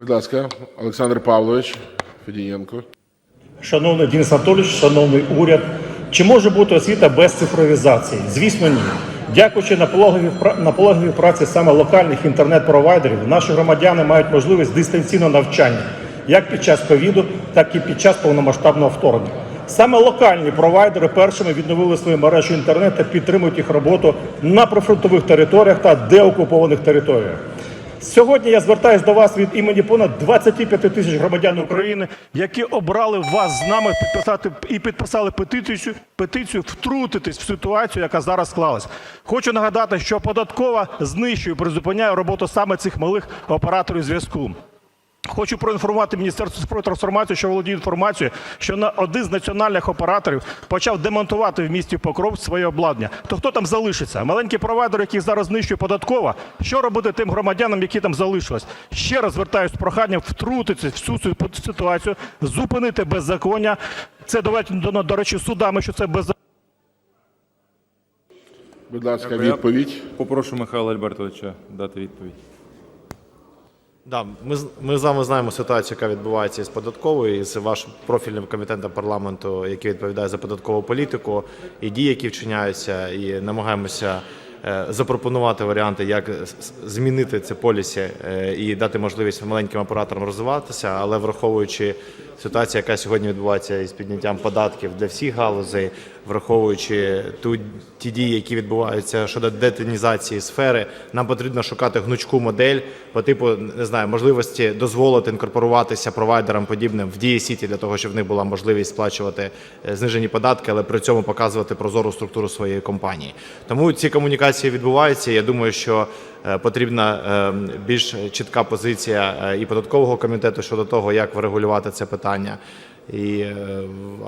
Будь ласка, Олександр Павлович Федієнко. Шановний Денис Анатолійович, шановний уряд, чи може бути освіта без цифровізації? Звісно, ні. Дякуючи наполегливій пра- праці саме локальних інтернет-провайдерів, наші громадяни мають можливість дистанційного навчання як під час ковіду, так і під час повномасштабного вторгнення. Саме локальні провайдери першими відновили свою мережу інтернету підтримують їх роботу на прифронтових територіях та деокупованих територіях. Сьогодні я звертаюся до вас від імені понад 25 тисяч громадян України, які обрали вас з нами підписати і підписали петицію, петицію втрутитись в ситуацію, яка зараз склалась. Хочу нагадати, що податкова знищує, призупиняє роботу саме цих малих операторів зв'язку. Хочу проінформувати Міністерство цифрової трансформації, що володіє інформацією, що на один з національних операторів почав демонтувати в місті Покров своє обладнання. То хто там залишиться? Маленький провайдер, який зараз знищує податкова. Що робити тим громадянам, які там залишились? Ще раз звертаюся з проханням втрутитися в всю цю ситуацію, зупинити беззаконня. Це доведено, до речі, судами, що це беззаконня. Будь ласка, Дякую. відповідь. Попрошу Михайла Альбертовича дати відповідь. Да, ми, ми з вами знаємо ситуацію, яка відбувається із податковою, і з вашим профільним комітетом парламенту, який відповідає за податкову політику, і дії, які вчиняються, і намагаємося е, запропонувати варіанти, як змінити це полісі е, і дати можливість маленьким операторам розвиватися, але враховуючи ситуацію, яка сьогодні відбувається із підняттям податків для всіх галузей, враховуючи ту ті дії, які відбуваються щодо детінізації сфери, нам потрібно шукати гнучку модель по типу не знаю можливості дозволити інкорпоруватися провайдерам подібним в дії сіті для того, щоб в них була можливість сплачувати е, знижені податки, але при цьому показувати прозору структуру своєї компанії. Тому ці комунікації відбуваються. Я думаю, що потрібна е, більш чітка позиція е, і податкового комітету щодо того, як врегулювати це питання. І, е,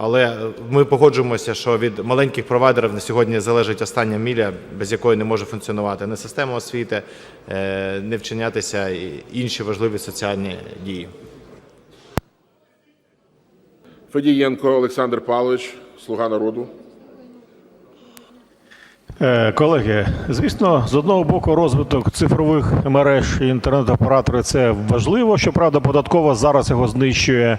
але ми погоджуємося, що від маленьких провайдерів на сьогодні залежить остання міля, без якої не може функціонувати не система освіти, е, не вчинятися і інші важливі соціальні дії. Федієнко Олександр Павлович, Слуга народу. Е, Колеги, звісно, з одного боку, розвиток цифрових мереж і інтернет-оператори це важливо. Щоправда, податкова зараз його знищує.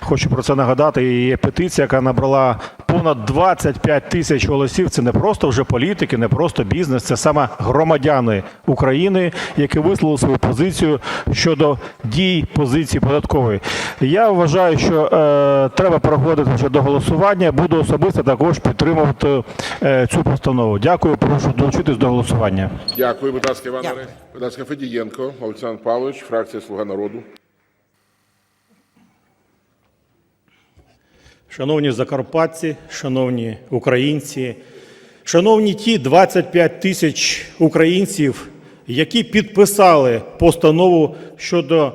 Хочу про це нагадати. І Є петиція, яка набрала понад 25 тисяч голосів. Це не просто вже політики, не просто бізнес, це саме громадяни України, які висловили свою позицію щодо дій позиції податкової. Я вважаю, що е, треба переходити вже до голосування. Буду особисто також підтримувати е, цю постанову. Дякую, прошу долучитись до голосування. Дякую, будь ласка, Іван Дякую. Будь ласка, Федієнко Олександр Павлович, фракція Слуга народу. Шановні закарпатці, шановні українці, шановні ті 25 тисяч українців, які підписали постанову щодо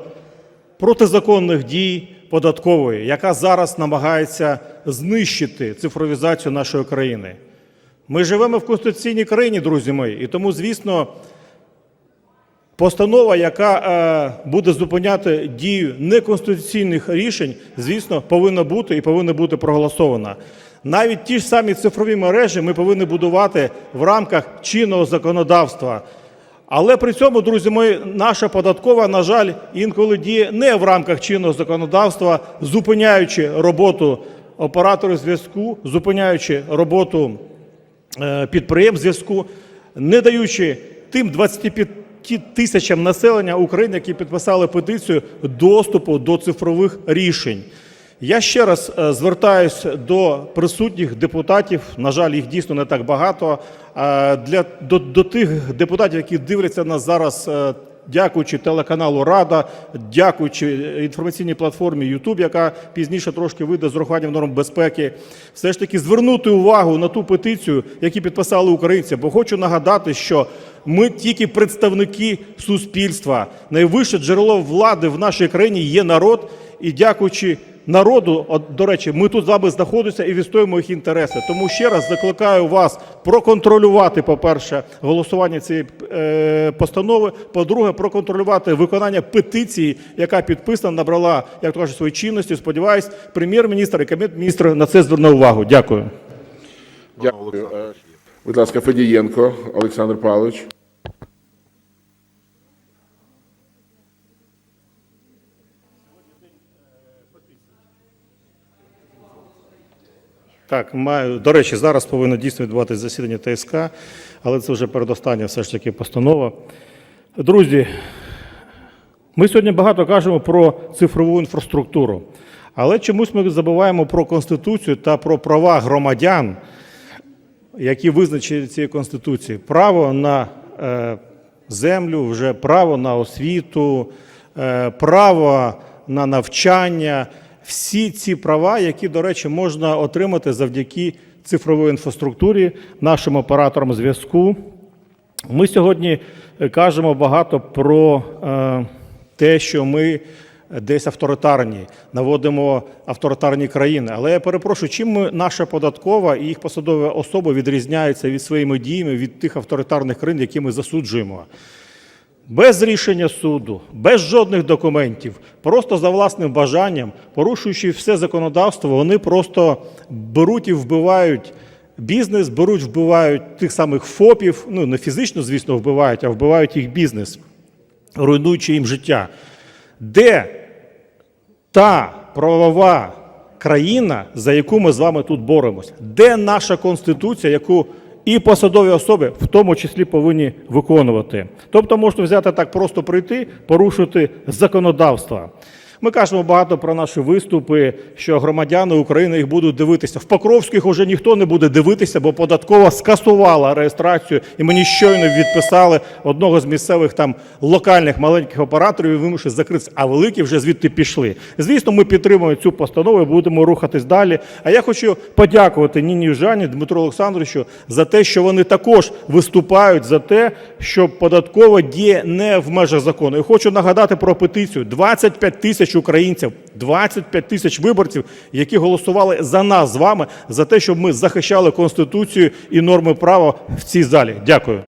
протизаконних дій податкової, яка зараз намагається знищити цифровізацію нашої країни. Ми живемо в конституційній країні, друзі мої, і тому, звісно, Постанова, яка е, буде зупиняти дію неконституційних рішень, звісно, повинна бути і повинна бути проголосована. Навіть ті ж самі цифрові мережі ми повинні будувати в рамках чинного законодавства. Але при цьому, друзі мої, наша податкова, на жаль, інколи діє не в рамках чинного законодавства, зупиняючи роботу операторів зв'язку, зупиняючи роботу е, підприємств зв'язку, не даючи тим 25 тисячам населення України, які підписали петицію, доступу до цифрових рішень. Я ще раз е, звертаюсь до присутніх депутатів. На жаль, їх дійсно не так багато. Е, Для до, до тих депутатів, які дивляться нас зараз, е, дякуючи телеканалу Рада, дякуючи інформаційній платформі YouTube, яка пізніше трошки вийде з урахуванням норм безпеки, все ж таки звернути увагу на ту петицію, яку підписали українці. Бо хочу нагадати, що ми тільки представники суспільства. Найвище джерело влади в нашій країні є народ, і дякуючи народу, от, до речі, ми тут з вами знаходимося і відстоюємо їх інтереси. Тому ще раз закликаю вас проконтролювати, по-перше, голосування цієї е, постанови. По-друге, проконтролювати виконання петиції, яка підписана, набрала, як то кажуть, свої чинності. Сподіваюсь, прем'єр-міністр і кабінет міністра на це зверне увагу. Дякую. Дякую. Е, Будь ласка, Федієнко Олександр Павлович. Так, маю. До речі, зараз повинно дійсно відбуватися засідання ТСК, але це вже передостання все ж таки постанова. Друзі, ми сьогодні багато кажемо про цифрову інфраструктуру, але чомусь ми забуваємо про Конституцію та про права громадян, які визначені цією Конституцією. Право на е, землю, вже право на освіту, е, право на навчання. Всі ці права, які, до речі, можна отримати завдяки цифровій інфраструктурі, нашим операторам зв'язку. Ми сьогодні е, кажемо багато про е, те, що ми десь авторитарні, наводимо авторитарні країни. Але я перепрошую, чим ми, наша податкова і їх посадові особи відрізняються від своїми діями від тих авторитарних країн, які ми засуджуємо? Без рішення суду, без жодних документів, просто за власним бажанням, порушуючи все законодавство, вони просто беруть і вбивають бізнес, беруть, вбивають тих самих ФОПів, ну не фізично, звісно, вбивають, а вбивають їх бізнес, руйнуючи їм життя. Де та правова країна, за яку ми з вами тут боремось? Де наша конституція, яку і посадові особи в тому числі повинні виконувати? Тобто можна взяти так просто прийти, порушити законодавство. Ми кажемо багато про наші виступи, що громадяни України їх будуть дивитися. В Покровських вже ніхто не буде дивитися, бо податкова скасувала реєстрацію, і мені щойно відписали одного з місцевих там локальних маленьких операторів і вимушені закритися, а великі вже звідти пішли. Звісно, ми підтримуємо цю постанову і будемо рухатись далі. А я хочу подякувати Ніні Южані, Дмитру Олександровичу за те, що вони також виступають за те, що податкова діє не в межах закону. І хочу нагадати про петицію: 25 тисяч українців, 25 тисяч виборців, які голосували за нас з вами за те, щоб ми захищали конституцію і норми права в цій залі. Дякую.